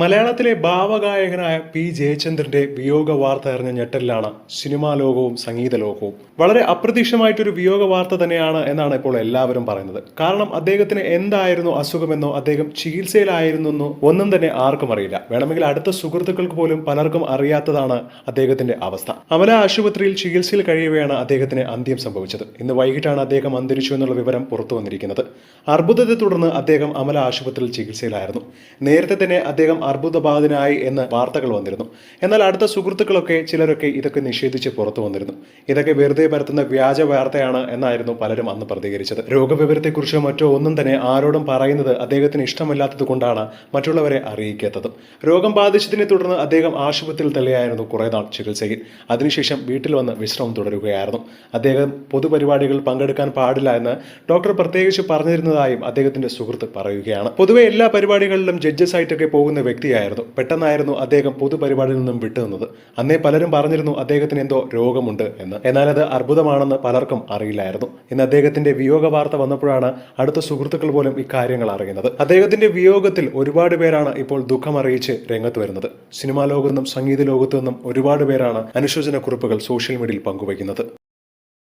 മലയാളത്തിലെ ഭാവഗായകനായ പി ജയചന്ദ്രന്റെ വിയോഗ വാർത്ത അറിഞ്ഞ ഞെട്ടലിലാണ് സിനിമാ ലോകവും സംഗീത ലോകവും. വളരെ അപ്രതീക്ഷിതമായിട്ടൊരു വിയോഗ വാർത്ത തന്നെയാണ് എന്നാണ് ഇപ്പോൾ എല്ലാവരും പറയുന്നത്. കാരണം അദ്ദേഹത്തിന് എന്തായിരുന്നു അസുഖമെന്നോ അദ്ദേഹം ചികിത്സയിലായിരുന്നെന്നോ ഒന്നും തന്നെ ആർക്കും അറിയില്ല. വേണമെങ്കിൽ അടുത്ത സുഹൃത്തുക്കൾക്ക് പോലും പലർക്കും അറിയാത്തതാണ് അദ്ദേഹത്തിന്റെ അവസ്ഥ. അമല ആശുപത്രിയിൽ ചികിത്സയിൽ കഴിയവെയാണ് അദ്ദേഹത്തിന് അന്ത്യം സംഭവിച്ചത്. ഇന്ന് വൈകിട്ടാണ് അദ്ദേഹം അന്തരിച്ചു എന്നുള്ള വിവരം പുറത്തു വന്നിരിക്കുന്നത്. അർബുദത്തെ തുടർന്ന് അദ്ദേഹം അമല ആശുപത്രിയിൽ ചികിത്സയിലായിരുന്നു. നേരത്തെ തന്നെ അദ്ദേഹം അർബുദബാധിതനായി എന്ന് വാർത്തകൾ വന്നിരുന്നു. എന്നാൽ അടുത്ത സുഹൃത്തുക്കളൊക്കെ ചിലരൊക്കെ ഇതൊക്കെ നിഷേധിച്ച് പുറത്തു വന്നിരുന്നു. ഇതൊക്കെ വെറുതെ പരത്തുന്ന വ്യാജ വാർത്തയാണ് എന്നായിരുന്നു പലരും അന്ന് പ്രതികരിച്ചത്. രോഗവിവരത്തെക്കുറിച്ചോ മറ്റോ ഒന്നും തന്നെ ആരോടും പറയുന്നത് അദ്ദേഹത്തിന് ഇഷ്ടമല്ലാത്തത് കൊണ്ടാണ് മറ്റുള്ളവരെ അറിയിക്കാത്തതും. രോഗം ബാധിച്ചതിനെ തുടർന്ന് അദ്ദേഹം ആശുപത്രിയിൽ തള്ളിയായിരുന്നു കുറേ നാൾ ചികിത്സയിൽ. അതിനുശേഷം വീട്ടിൽ വന്ന് വിശ്രമം തുടരുകയായിരുന്നു. അദ്ദേഹം പൊതുപരിപാടികൾ പങ്കെടുക്കാൻ പാടില്ല എന്ന് ഡോക്ടർ പ്രത്യേകിച്ച് പറഞ്ഞിരുന്നതായും അദ്ദേഹത്തിന്റെ സുഹൃത്ത് പറയുകയാണ്. പൊതുവെ എല്ലാ പരിപാടികളിലും ജഡ്ജസ് ആയിട്ടൊക്കെ പോകുന്ന വ്യക്തിയായിരുന്നു. പെട്ടെന്നായിരുന്നു അദ്ദേഹം പൊതുപരിപാടിയിൽ നിന്നും വിട്ടുനിന്നത്. അന്നേ പലരും പറഞ്ഞിരുന്നു അദ്ദേഹത്തിന് എന്തോ രോഗമുണ്ട് എന്ന്. എന്നാൽ അത് അർബുദമാണെന്ന് പലർക്കും അറിയില്ലായിരുന്നു. ഇന്ന് അദ്ദേഹത്തിന്റെ വിയോഗ വാർത്ത വന്നപ്പോഴാണ് അടുത്ത സുഹൃത്തുക്കൾ പോലും ഇക്കാര്യങ്ങൾ അറിയുന്നത്. അദ്ദേഹത്തിന്റെ വിയോഗത്തിൽ ഒരുപാട് പേരാണ് ഇപ്പോൾ ദുഃഖം അറിയിച്ച് രംഗത്ത് വരുന്നത്. സിനിമാ ലോകത്തു നിന്നും സംഗീത ലോകത്തു നിന്നും ഒരുപാട് പേരാണ് അനുശോചന കുറിപ്പുകൾ സോഷ്യൽ മീഡിയയിൽ പങ്കുവയ്ക്കുന്നത്.